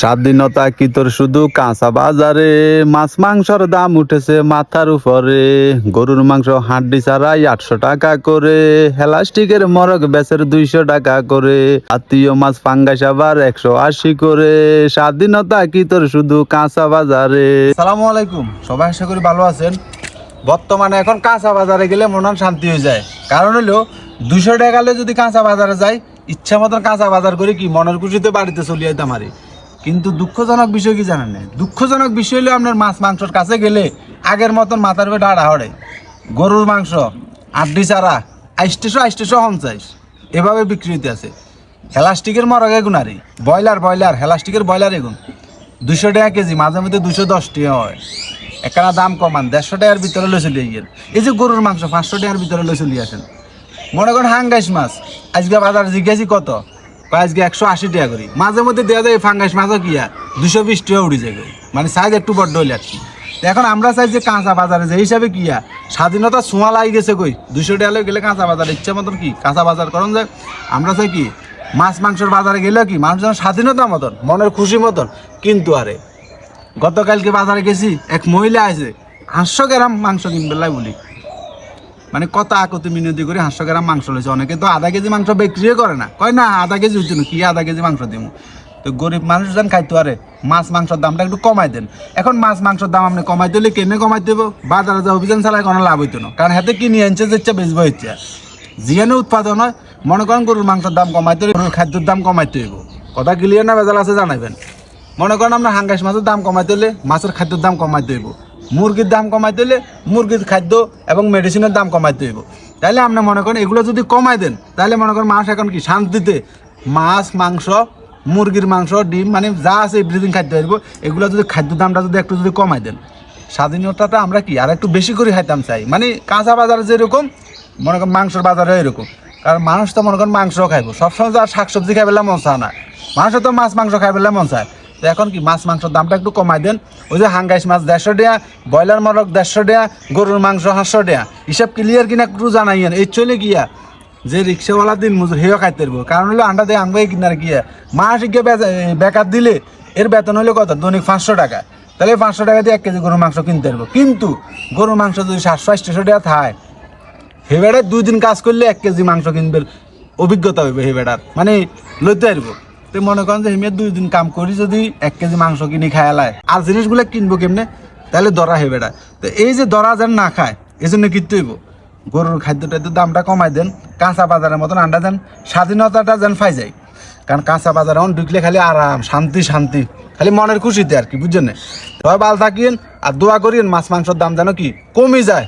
স্বাধীনতা কি তোর শুধু কাঁচা বাজারে? মাছ মাংসর দাম উঠেছে মাথার উপরে। গরুর মাংস হাড্ডি ছাড়াই আটশো টাকা করে। হেলাস্টিকের মরক বেচের দুইশো টাকা করে। আত্মীয় মাছ ফাঙ্গাস আবার একশো আশি করে। স্বাধীনতা কি তোর শুধু কাঁচা বাজারে? সালামু আলাইকুম। সবাই আশা করি ভালো আছেন। বর্তমানে এখন কাঁচা বাজারে গেলে মন শান্তি হয়ে যায়। কারণ হলো দুশো টাকা যদি কাঁচা বাজারে যাই, ইচ্ছা মতন কাঁচা বাজার করে কি, মনের খুশিতে বাড়িতে চলে যেতাম আরে। কিন্তু দুঃখজনক বিষয় কি জানেন না দুঃখজনক বিষয় হলো আপনার মাছ মাংসর কাছে গেলে আগের মতন মাথার উপরে ডাড়া হড়ে। গরুর মাংস, আড্ডি চারা আইস্টেশো আইস্টেশো হনচাইস এভাবে বিক্রি হইতে আছে। হেলাস্টিকের মরগ এগুন আরে। ব্রয়লার ব্রয়লার, হেলাস্টিকের ব্রয়লার এগুন। দুশো টাকা কেজি, মাঝে মধ্যে দুশো দশ টাকা হয়। একখানা দাম কমান, দেড়শো টাকার ভিতরে লই চলিয়ে গেল। এই যে গরুর মাংস, পাঁচশো টাকার ভিতরে লই চলিয়ে আসেন। মনে করেন হাঙ্গাইশ মাছ, আজকে বাজার জিজ্ঞাসি কত? আজকে একশো আশি টাকা করি। মাঝে মধ্যে দেওয়া যায় ফাঙ্গাইশ মাছও কিয়া দুশো বিশ টাকা উড়ে যাবে মানে সাইজ একটু বড্ড হইলে আর কি। এখন আমরা চাই যে কাঁচা বাজারে যে হিসাবে কিয়া স্বাধীনতা ছোঁয়া লাগি গেছে কই? দুশো টাকা গেলে কাঁচা বাজার, ইচ্ছা মতন কি? কাঁচা বাজার করুন যায় আমরা চাই কি, মাছ মাংসের বাজারে গেলে কি? মানুষ যেন স্বাধীনতা মতন, মনের খুশি মতন। কিন্তু আরে, গতকালকে বাজারে গেছি, এক মহিলা আছে হাঁসশো গ্রাম মাংস কিনবেলাই বলি। মানে কত আকতি মিনতি করে হাঁসশো গ্রাম মাংস লইছে। অনেকে তো আধা কেজি মাংস বিক্রিও করে না। কয় না, আধা কেজি হচ্ছে কি আধা কেজি মাংস দিব তো গরিব মানুষ যেন খাইতে পারে মাছ মাংসের দামটা একটু কমাই দেন। এখন মাছ মাংসের দাম আপনি কমাই দিলে কেনে কমাই দেবো? বাজারে যা অভিযান চালায় কোনো লাভ হইতো না। কারণ হাতে কিনে আনছে যে বেচবো হচ্ছে। জিয়ানে উৎপাদন হয়, মনে করেন গরুর মাংসের দাম কমাইতে গরুর খাদ্যের দাম কমাইতে হইব। কথা ক্লিয়ার না বেজাল আছে জানাইবেন? মনে করেন আমরা হাঙ্গাস মাছের দাম কমাইতে হলে মাছের খাদ্যের দাম কমাইতে হইব। মুরগির দাম কমাইতে হলে মুরগির খাদ্য এবং মেডিসিনের দাম কমাইতে হইব তাহলে আপনি মনে করেন এগুলো যদি কমাই দেন তাহলে মনে করেন মানুষ এখন কি শান্তিতে মাছ, মাংস, মুরগির মাংস, ডিম মানে যা আছে এভরিথিং খাদ্য হইব এগুলো যদি খাদ্য দামটা যদি একটু যদি কমাই দেন, স্বাধীনতাটা আমরা কি আর একটু বেশি করে খাইতাম চাই? মানে কাঁচা বাজারে যেরকম, মনে করেন মাংসের বাজারে এরকম। কারণ মানুষ তো মনে করেন মাংস খাইবো। সবসময় তো আর শাকসবজি খাই পেলে মন চায় না। মানুষের তো মাছ, মাংস খাই পেলে মন চায়। তো এখন কি মাছ মাংসের দামটা একটু কমাই দেন। ওই যে হাঙ্গাইশ মাছ দেড়শো টাকা, ব্রয়লার মরক দেড়শো টাকা, গরুর মাংস সাতশো টাকা। হিসাব ক্লিয়ার কিনা একটু জানাইয়েন এই চলে গিয়া যে রিক্সাওয়ালা দিন মজুর হেও খাইতে পারব। কারণ হলো আন্ডা দিয়ে আঙ্গাই কিনার গিয়া। মাস গিয়ে বেকার দিলে এর বেতন হলো কত? দৈনিক পাঁচশো টাকা। তাহলে পাঁচশো টাকা দিয়ে এক কেজি গরুর মাংস কিনতে পারব। কিন্তু গরুর মাংস যদি সাতশো, আটশো টাকা থায় হেবেড়ার দুই দিন কাজ করলে এক কেজি মাংস কিনবে, অভিজ্ঞতা হইবে হেবেড়ার। মানে লইতে পারব। তো মনে করেন যে হেমিয়ার দুই দিন কাম করি যদি এক কেজি মাংস কিনে খায় আলায় আর জিনিসগুলো কিনবো কেমনে? তাহলে দরা হেবেড়া তো এই যে দরা যেন না খায়, এই জন্য কিনতে হইব গরুর খাদ্য টাদ্যের দামটা কমাই দেন, কাঁচা বাজারের মতন আন্ডা দেন, স্বাধীনতাটা যেন পাই যায়। কারণ কাঁচা বাজারে এখন ঢুকলে খালি আরাম, শান্তি শান্তি, খালি মনের খুশিতে আর কি, বুঝছেন সবাই ভালো থাকিন আর দোয়া করিন মাছ মাংসের দাম যেন কি কমে যায়।